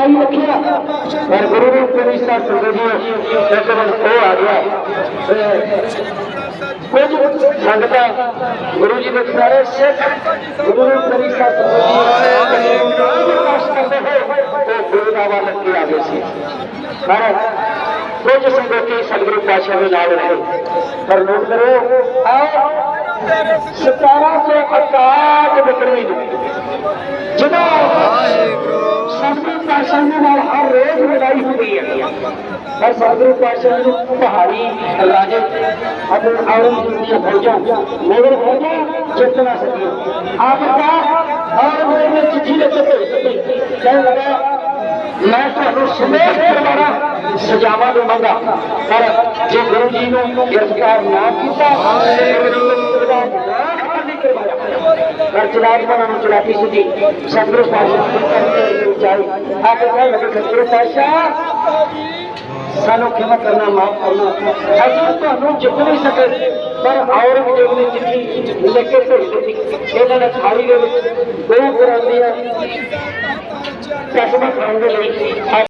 जारी रखिया और गुरु ने उपदेश का संगत जी संगत को आ गया। कुछ संगत गुरु जी ने सारे गुरु ने उपदेश तो का संगत जी प्रकाश के आगे पाशाह रहे पर नोट करो सतारा सौ अकाट बकरे सफ़ाई पूरी है। और साधु पाशन पहाड़ी राजे अब और भोजो मेरे भोजो जितना सके आपका और मेरे चिट्ठी लेते थे क्या लगा मैं तो सुबह हमारा सजावा दूँगा, पर जो गुरु जी ने गिरफ़्तार ना किया ਪਾਤਸ਼ਾਹ ਨੂੰ ਕਰਕੇ ਚਾਹੀ ਆ ਕੇ ਕਹਿ ਲੱਗੇ ਸਤਿਗੁਰੂ ਪਾਤਸ਼ਾਹ, ਸਾਨੂੰ ਖਿਮਾ ਕਰਨਾ, ਮਾਫ ਕਰਨਾ। ਅਸੀਂ ਤੁਹਾਨੂੰ ਜਿੱਤ ਨਹੀਂ ਸਕੇ, ਪਰ ਔਰੰਗਜ਼ੇਬ ਨੇ ਚਿੱਠੀ ਲਿਖ ਕੇ ਭੇਜ ਦਿੱਤੀ ਇਹਨਾਂ ਨੇ ਥਾਲੀ ਦੇ ਵਿੱਚ ਦੋ ਗੁਰਾਂ ਦੀਆਂ ਕਸਮਾਂ ਖਾਣ ਦੇ ਲਈ